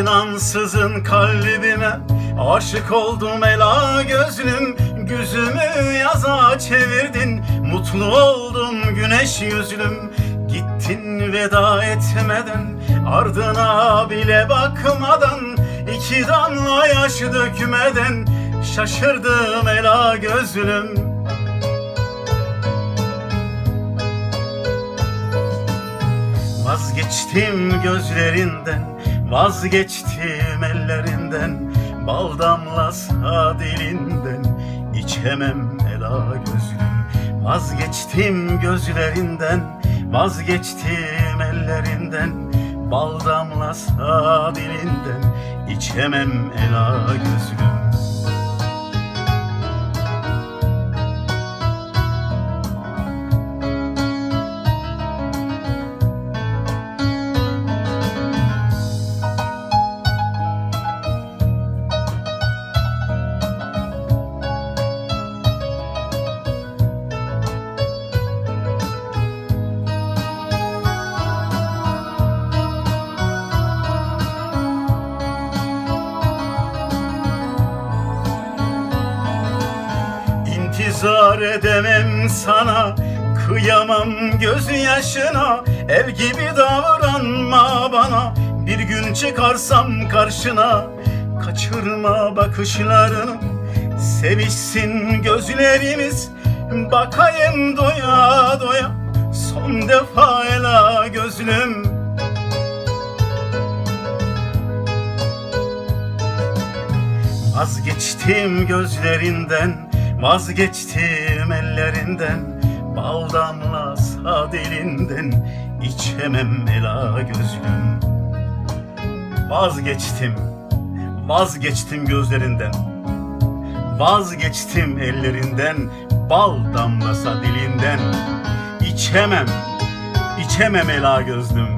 Girdin ansızın kalbime Aşık oldum ela gözlüm Güzümü yaza çevirdin. Mutlu oldum güneş yüzlüm Gittin veda etmeden Ardına bile bakmadan iki damla yaş dökmeden Şaşırdım ela gözlüm. Vazgeçtim gözlerinden, vazgeçtim ellerinden Bal damlasa dilinden, içemem ela gözlüm Vazgeçtim gözlerinden, vazgeçtim ellerinden Bal damlasa dilinden, içemem ela gözlüm İntizar edemem sana. Kıyamam gözyaşına El gibi davranma bana. Bir gün çıkarsam karşına. Kaçırma bakışlarını. Sevişsin gözlerimiz. Bakayım doya doya. Son defa ela gözlüm. Vazgeçtim gözlerinden, vazgeçtim ellerinden Bal damlasa dilinden, içemem ela gözlüm. Vazgeçtim, vazgeçtim gözlerinden Vazgeçtim ellerinden, bal damlasa dilinden. İçemem, içemem ela gözlüm